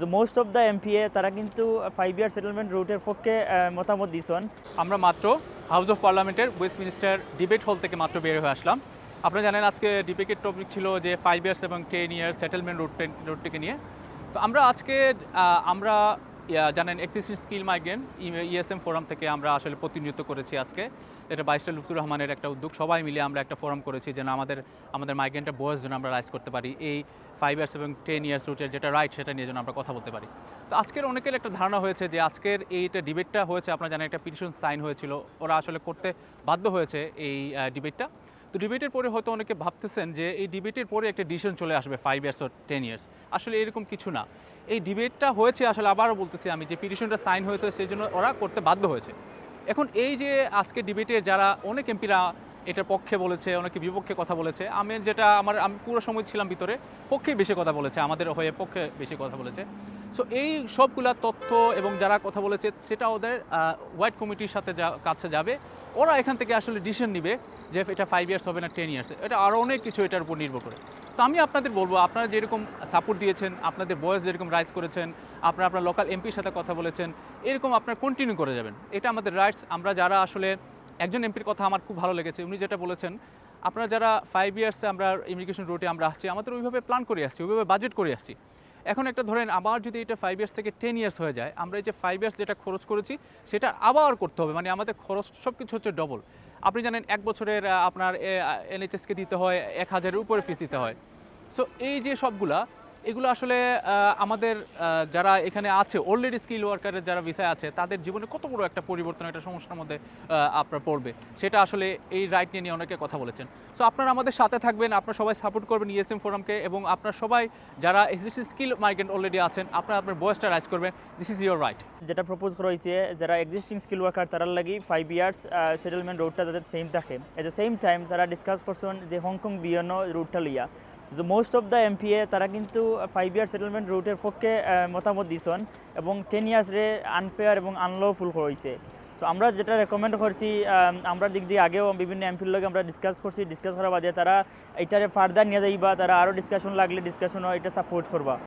যে most of the MPA তারা কিন্তু ফাইভ ইয়ার সেটেলমেন্ট রুটের পক্ষে মতামত দিয়েছেন আমরা মাত্র হাউস অফ পার্লামেন্টের ওয়েস্টমিনিস্টার ডিবেট হল থেকে মাত্র বের হয়ে আসলাম। আপনারা জানেন আজকে ডিবেটের টপিক ছিল যে ফাইভ ইয়ার্স এবং টেন ইয়ার্স সেটেলমেন্ট রুট রুটটিকে নিয়ে। তো আমরা আজকে আমরা জানেন স্কিল মাইগ্রেন্ট ইএসএম ফোরাম থেকে আমরা আসলে প্রতিনিধিত্ব করেছি আজকে। এটা বাইশটা লুফতুর রহমানের একটা উদ্যোগ। সবাই মিলে আমরা একটা ফোরাম করেছি যেন আমাদের আমাদের মাইগ্রেন্টের বয়স যেন আমরা রাইজ করতে পারি। এই ফাইভ ইয়ার্স এবং টেন ইয়ার্স রুটের যেটা রাইট সেটা নিয়ে যেন আমরা কথা বলতে পারি। তো আজকের অনেকের একটা ধারণা হয়েছে যে আজকের এইটা ডিবেটটা হয়েছে, আপনারা জানেন একটা পিটিশন সাইন হয়েছিল। ওরা আসলে করতে বাধ্য হয়েছে এই ডিবেটটা তো ডিবেটের পরে হয়তো অনেকে ভাবতেছেন যে এই ডিবেটের পরে একটা ডিসিশন চলে আসবে ফাইভ ইয়ার্স ও টেন ইয়ার্স আসলে এরকম কিছু না। এই ডিবেটটা হয়েছে, আসলে আবারও বলতেছি আমি যে পিটিশনটা সাইন হয়েছে, সেই জন্য ওরা করতে বাধ্য হয়েছে। এখন এই যে আজকে ডিবেটের যারা অনেক এমপিরা এটার পক্ষে বলেছে, অনেকে বিপক্ষে কথা বলেছে। আমি যেটা, আমার, আমি পুরো সময় ছিলাম ভিতরে পক্ষে বেশি কথা বলেছে, আমাদের হয়ে পক্ষে বেশি কথা বলেছে। সো এই সবগুলা তথ্য এবং যারা কথা বলেছে, সেটা ওদের হোয়াইট কমিটির সাথে যা, কাছে যাবে। ওরা এখান থেকে আসলে ডিসিশন নিবে যে এটা ফাইভ ইয়ার্স হবে না টেন ইয়ার্স এটা আরও অনেক কিছু এটার উপর নির্ভর করে। তো আমি আপনাদের বলব, আপনারা যেরকম সাপোর্ট দিয়েছেন, আপনাদের বয়স যেরকম রাইজ করেছেন, আপনারা আপনার লোকাল এমপির সাথে কথা বলেছেন, এরকম আপনারা কন্টিনিউ করে যাবেন। এটা আমাদের রাইটস আমরা যারা আসলে একজন এমপির কথা আমার খুব ভালো লেগেছে। উনি যেটা বলেছেন, আপনারা যারা ফাইভ ইয়ার্সে আমরা ইমিগ্রেশন রুটে আমরা আসছি, আমাদের ওইভাবে প্ল্যান করে আসছি, ওইভাবে বাজেট করে আসছি। এখন একটা ধরেন, আবার যদি এটা ফাইভ ইয়ার্স থেকে টেন ইয়ার্স হয়ে যায়, আমরা এই যে ফাইভ ইয়ার্স যেটা খরচ করেছি, সেটা আবার করতে হবে। মানে আমাদের খরচ সব কিছু হচ্ছে ডবল আপনি জানেন, এক বছরের আপনার এনএইচএসকে দিতে হয়, এক হাজারের উপরে ফিস দিতে হয়। সো এই যে সবগুলা এগুলো আসলে আমাদের যারা এখানে আছে অলরেডি স্কিল ওয়ার্কারের যারা ভিসায় আছে, তাদের জীবনে কত বড় একটা পরিবর্তন, একটা সমস্যার মধ্যে আপনার পড়বে। সেটা আসলে এই রাইট নিয়ে নিয়ে অনেকে কথা বলেছেন। সো আপনারা আমাদের সাথে থাকবেন, আপনারা সবাই সাপোর্ট করবেন ইএসএম ফোরামকে এবং আপনারা সবাই যারা এক্সিস্টিং স্কিল মার্কেট অলরেডি আছেন, আপনারা আপনার বয়সটা রাইজ করবেন। দিস ইজ ইয়োর রাইট যেটা প্রপোজ করা হয়েছে, যারা এক্সিস্টিং স্কিল ওয়ার্কার তারা লাগি ফাইভ ইয়ার্স সেটেলমেন্ট রুটটা যাতে সেম থাকে। এট দ্য সেম টাইম তারা ডিসকাস করছেন যে হংকং বিয়নো রুটটা লইয়া যে মোস্ট অফ দ্য এমপিএ তারা কিন্তু ফাইভ ইয়ার সেটেলমেন্ট রুটের পক্ষে মতামত দিছন এবং টেন ইয়ার্সরে আনফেয়ার এবং আনলফুল হয়েছে। সো আমরা যেটা রেকমেন্ড করছি আমরা দিক দিয়ে আগেও বিভিন্ন এমপির লগে আমরা ডিসকাস করছি। ডিসকাস করার বাদে তারা এটারে ফার্দার নিয়ে যাইবা, তারা আরও ডিসকাশন লাগলে ডিসকাশন এটা সাপোর্ট করবা।